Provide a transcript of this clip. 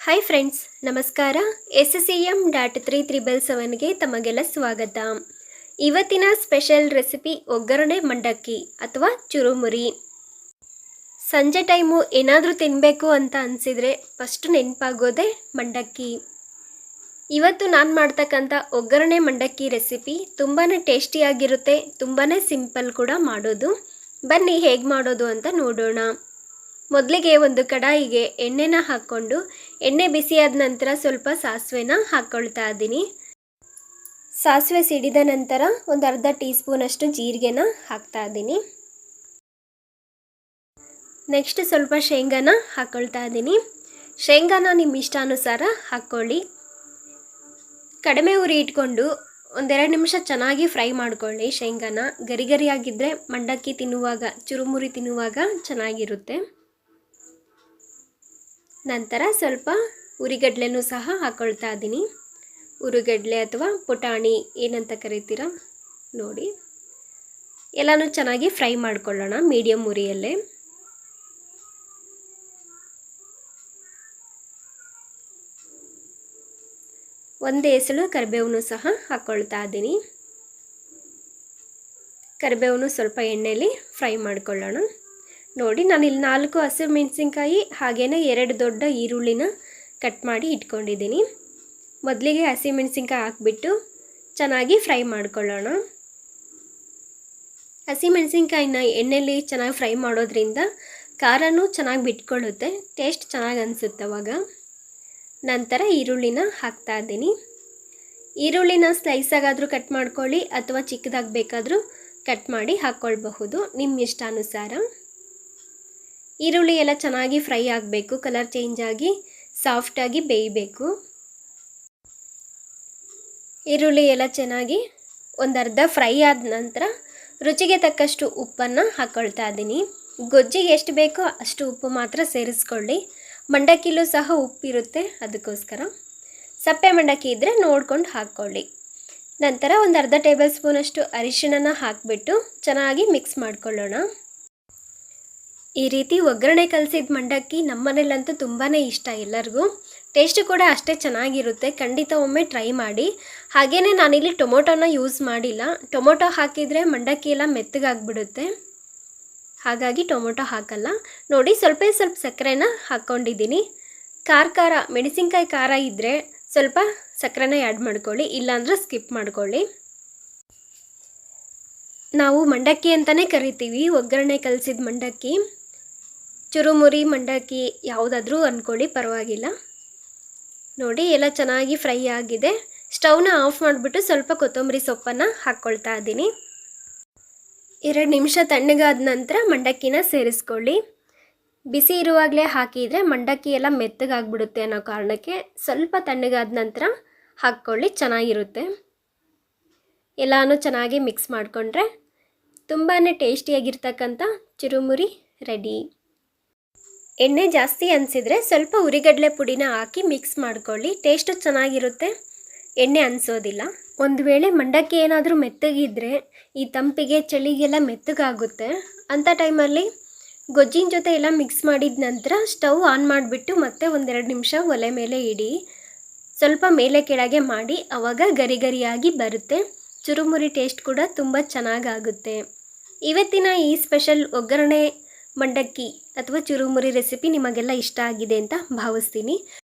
Hi friends ನಮಸ್ಕಾರ. S C M dot three triple ಸೆವೆನ್ಗೆ ತಮಗೆಲ್ಲ ಸ್ವಾಗತ. ಇವತ್ತಿನ ಸ್ಪೆಷಲ್ ರೆಸಿಪಿ ಒಗ್ಗರಣೆ ಮಂಡಕ್ಕಿ ಅಥವಾ ಚುರುಮುರಿ. ಸಂಜೆ ಟೈಮು ಏನಾದರೂ ತಿನ್ನಬೇಕು ಅಂತ ಅನಿಸಿದರೆ ಫಸ್ಟ್ ನೆನಪಾಗೋದೇ ಮಂಡಕ್ಕಿ. ಇವತ್ತು ನಾನು ಮಾಡ್ತಕ್ಕಂಥ ಒಗ್ಗರಣೆ ಮಂಡಕ್ಕಿ ರೆಸಿಪಿ ತುಂಬಾ ಟೇಸ್ಟಿಯಾಗಿರುತ್ತೆ ತುಂಬಾ ಸಿಂಪಲ್ ಕೂಡ ಮಾಡೋದು. ಬನ್ನಿ ಹೇಗೆ ಮಾಡೋದು ಅಂತ ನೋಡೋಣ. ಮೊದಲಿಗೆ ಒಂದು ಕಡಾಯಿಗೆ ಎಣ್ಣೆನ ಹಾಕ್ಕೊಂಡು ಎಣ್ಣೆ ಬಿಸಿಯಾದ ನಂತರ ಸ್ವಲ್ಪ ಸಾಸಿವೆನ ಹಾಕ್ಕೊಳ್ತಾ ಇದ್ದೀನಿ. ಸಾಸಿವೆ ಸಿಡಿದ ನಂತರ ಒಂದು ಅರ್ಧ ಟೀ ಸ್ಪೂನಷ್ಟು ಜೀರಿಗೆನ ಹಾಕ್ತಾ ಇದ್ದೀನಿ. ನೆಕ್ಸ್ಟ್ ಸ್ವಲ್ಪ ಶೇಂಗಾನ ಹಾಕ್ಕೊಳ್ತಾ ಇದ್ದೀನಿ. ಶೇಂಗಾನ ನಿಮ್ಮ ಇಷ್ಟಾನುಸಾರ ಹಾಕ್ಕೊಳ್ಳಿ. ಕಡಿಮೆ ಉರಿ ಇಟ್ಕೊಂಡು ಒಂದೆರಡು ನಿಮಿಷ ಚೆನ್ನಾಗಿ ಫ್ರೈ ಮಾಡ್ಕೊಳ್ಳಿ. ಶೇಂಗಾನ ಗರಿ ಗರಿಯಾಗಿದ್ದರೆ ಮಂಡಕ್ಕಿ ತಿನ್ನುವಾಗ, ಚುರುಮುರಿ ತಿನ್ನುವಾಗ ಚೆನ್ನಾಗಿರುತ್ತೆ. ನಂತರ ಸ್ವಲ್ಪ ಉರಿಗಡ್ಲೆನೂ ಸಹ ಹಾಕೊಳ್ತಾ ಇದ್ದೀನಿ. ಉರಿಗಡ್ಲೆ ಅಥವಾ ಪುಟಾಣಿ ಏನಂತ ಕರಿತೀರ ನೋಡಿ. ಎಲ್ಲನೂ ಚೆನ್ನಾಗಿ ಫ್ರೈ ಮಾಡ್ಕೊಳ್ಳೋಣ ಮೀಡಿಯಮ್ ಉರಿಯಲ್ಲೇ. ಒಂದೇ ಎಸಳು ಕರಿಬೇವನ್ನು ಸಹ ಹಾಕ್ಕೊಳ್ತಾ ಇದ್ದೀನಿ. ಕರಿಬೇವನ್ನು ಸ್ವಲ್ಪ ಎಣ್ಣೆಯಲ್ಲಿ ಫ್ರೈ ಮಾಡ್ಕೊಳ್ಳೋಣ. ನೋಡಿ, ನಾನು ಇಲ್ಲಿ ನಾಲ್ಕು ಹಸಿರು ಮೆಣಸಿನ್ಕಾಯಿ ಹಾಗೆಯೇ ಎರಡು ದೊಡ್ಡ ಈರುಳ್ಳಿನ ಕಟ್ ಮಾಡಿ ಇಟ್ಕೊಂಡಿದ್ದೀನಿ. ಮೊದಲಿಗೆ ಹಸಿ ಮೆಣಸಿನ್ಕಾಯಿ ಹಾಕ್ಬಿಟ್ಟು ಚೆನ್ನಾಗಿ ಫ್ರೈ ಮಾಡ್ಕೊಳ್ಳೋಣ. ಹಸಿ ಮೆಣಸಿನ್ಕಾಯಿನ ಎಣ್ಣೆಯಲ್ಲಿ ಚೆನ್ನಾಗಿ ಫ್ರೈ ಮಾಡೋದ್ರಿಂದ ಖಾರನೂ ಚೆನ್ನಾಗಿ ಬಿಟ್ಕೊಳ್ಳುತ್ತೆ, ಟೇಸ್ಟ್ ಚೆನ್ನಾಗಿ ಅನಿಸುತ್ತೆ ಅವಾಗ. ನಂತರ ಈರುಳ್ಳಿನ ಹಾಕ್ತಾ ಇದ್ದೀನಿ. ಈರುಳ್ಳಿನ ಸ್ಲೈಸಾಗಾದರೂ ಕಟ್ ಮಾಡ್ಕೊಳ್ಳಿ, ಅಥವಾ ಚಿಕ್ಕದಾಗಿ ಬೇಕಾದರೂ ಕಟ್ ಮಾಡಿ ಹಾಕ್ಕೊಳ್ಬಹುದು ನಿಮ್ಮ ಇಷ್ಟಾನುಸಾರ ಈರುಳ್ಳಿ ಎಲ್ಲ ಚೆನ್ನಾಗಿ ಫ್ರೈ ಆಗಬೇಕು ಕಲರ್ ಚೇಂಜ್ ಆಗಿ ಸಾಫ್ಟಾಗಿ ಬೇಯಬೇಕು. ಈರುಳ್ಳಿ ಎಲ್ಲ ಚೆನ್ನಾಗಿ ಒಂದು ಅರ್ಧ ಫ್ರೈ ಆದ ನಂತರ ರುಚಿಗೆ ತಕ್ಕಷ್ಟು ಉಪ್ಪನ್ನು ಹಾಕ್ಕೊಳ್ತಾ ಇದ್ದೀನಿ ಗೊಜ್ಜಿಗೆ ಎಷ್ಟು ಬೇಕೋ ಅಷ್ಟು ಉಪ್ಪು ಮಾತ್ರ ಸೇರಿಸ್ಕೊಳ್ಳಿ. ಮಂಡಕ್ಕಿಲೂ ಸಹ ಉಪ್ಪಿರುತ್ತೆ ಅದಕ್ಕೋಸ್ಕರ. ಸಪ್ಪೆ ಮಂಡಕ್ಕಿ ಇದ್ದರೆ ನೋಡ್ಕೊಂಡು ಹಾಕ್ಕೊಳ್ಳಿ. ನಂತರ ಒಂದು ಅರ್ಧ ಟೇಬಲ್ ಸ್ಪೂನಷ್ಟು ಅರಿಶಿಣನ ಹಾಕಿಬಿಟ್ಟು ಚೆನ್ನಾಗಿ ಮಿಕ್ಸ್ ಮಾಡ್ಕೊಳ್ಳೋಣ. ಈ ರೀತಿ ಒಗ್ಗರಣೆ ಕಲಸಿದ ಮಂಡಕ್ಕಿ ನಮ್ಮನೇಲಂತೂ ತುಂಬಾ ಇಷ್ಟ ಎಲ್ಲರಿಗೂ. ಟೇಸ್ಟ್ ಕೂಡ ಅಷ್ಟೇ ಚೆನ್ನಾಗಿರುತ್ತೆ. ಖಂಡಿತ ಒಮ್ಮೆ ಟ್ರೈ ಮಾಡಿ. ಹಾಗೆಯೇ ನಾನಿಲ್ಲಿ ಟೊಮೊಟೊನ ಯೂಸ್ ಮಾಡಿಲ್ಲ. ಟೊಮೊಟೊ ಹಾಕಿದರೆ ಮಂಡಕ್ಕಿ ಎಲ್ಲ ಮೆತ್ತಗಾಗ್ಬಿಡುತ್ತೆ. ಹಾಗಾಗಿ ಟೊಮೊಟೊ ಹಾಕಲ್ಲ. ನೋಡಿ ಸ್ವಲ್ಪ ಸ್ವಲ್ಪ ಸಕ್ಕರೆನ ಹಾಕ್ಕೊಂಡಿದ್ದೀನಿ ಖಾರ ಖಾರ, ಮೆಣಸಿನ್ಕಾಯಿ ಖಾರ ಇದ್ದರೆ ಸ್ವಲ್ಪ ಸಕ್ಕರೆನ ಆ್ಯಡ್ ಮಾಡ್ಕೊಳ್ಳಿ. ಇಲ್ಲಾಂದರೆ ಸ್ಕಿಪ್ ಮಾಡ್ಕೊಳ್ಳಿ. ನಾವು ಮಂಡಕ್ಕಿ ಅಂತಲೇ ಕರಿತೀವಿ, ಒಗ್ಗರಣೆ ಕಲಸಿದ ಮಂಡಕ್ಕಿ. ಚುರುಮುರಿ ಮಂಡಕ್ಕಿ ಯಾವುದಾದ್ರೂ ಅಂದ್ಕೊಳ್ಳಿ ಪರವಾಗಿಲ್ಲ. ನೋಡಿ, ಎಲ್ಲ ಚೆನ್ನಾಗಿ ಫ್ರೈ ಆಗಿದೆ. ಸ್ಟವ್ನ ಆಫ್ ಮಾಡಿಬಿಟ್ಟು ಸ್ವಲ್ಪ ಕೊತ್ತಂಬರಿ ಸೊಪ್ಪನ್ನು ಹಾಕ್ಕೊಳ್ತಾ ಇದ್ದೀನಿ. ಎರಡು ನಿಮಿಷ ತಣ್ಣಗಾದ ನಂತರ ಮಂಡಕ್ಕಿನ ಸೇರಿಸ್ಕೊಳ್ಳಿ. ಬಿಸಿ ಇರುವಾಗಲೇ ಹಾಕಿದರೆ ಮಂಡಕ್ಕಿ ಎಲ್ಲ ಮೆತ್ತಗಾಗ್ಬಿಡುತ್ತೆ ಅನ್ನೋ ಕಾರಣಕ್ಕೆ ಸ್ವಲ್ಪ ತಣ್ಣಗಾದ ನಂತರ ಹಾಕ್ಕೊಳ್ಳಿ, ಚೆನ್ನಾಗಿರುತ್ತೆ. ಎಲ್ಲನೂ ಚೆನ್ನಾಗಿ ಮಿಕ್ಸ್ ಮಾಡಿಕೊಂಡ್ರೆ ತುಂಬಾ ಟೇಸ್ಟಿಯಾಗಿರ್ತಕ್ಕಂಥ ಚುರುಮುರಿ ರೆಡಿ. ಎಣ್ಣೆ ಜಾಸ್ತಿ ಅನಿಸಿದರೆ ಸ್ವಲ್ಪ ಉರಿಗಡಲೆ ಪುಡಿನ ಹಾಕಿ ಮಿಕ್ಸ್ ಮಾಡ್ಕೊಳ್ಳಿ. ಟೇಸ್ಟು ಚೆನ್ನಾಗಿರುತ್ತೆ. ಎಣ್ಣೆ ಅನಿಸೋದಿಲ್ಲ. ಒಂದು ವೇಳೆ ಮಂಡಕ್ಕಿ ಏನಾದರೂ ಮೆತ್ತಗಿದ್ರೆ ಈ ತಂಪಿಗೆ, ಚಳಿಗೆಲ್ಲ ಮೆತ್ತಗಾಗುತ್ತೆ. ಅಂಥ ಟೈಮಲ್ಲಿ ಗೊಜ್ಜಿನ ಜೊತೆ ಎಲ್ಲ ಮಿಕ್ಸ್ ಮಾಡಿದ ನಂತರ ಸ್ಟವ್ ಆನ್ ಮಾಡಿಬಿಟ್ಟು ಮತ್ತೆ ಒಂದೆರಡು ನಿಮಿಷ ಒಲೆ ಮೇಲೆ ಇಡಿ. ಸ್ವಲ್ಪ ಮೇಲೆ ಕೆಳಗೆ ಮಾಡಿ. ಅವಾಗ ಗರಿ ಗರಿಯಾಗಿ ಬರುತ್ತೆ. ಚುರುಮುರಿ ಟೇಸ್ಟ್ ಕೂಡ ತುಂಬ ಚೆನ್ನಾಗಾಗುತ್ತೆ. ಇವತ್ತಿನ ಈ ಸ್ಪೆಷಲ್ ಒಗ್ಗರಣೆ ಮಂಡಕ್ಕಿ ಅಥವಾ ಚುರುಮುರಿ ರೆಸಿಪಿ ನಿಮಗೆಲ್ಲ ಇಷ್ಟ ಆಗಿದೆ ಅಂತ ಭಾವಿಸ್ತೀನಿ.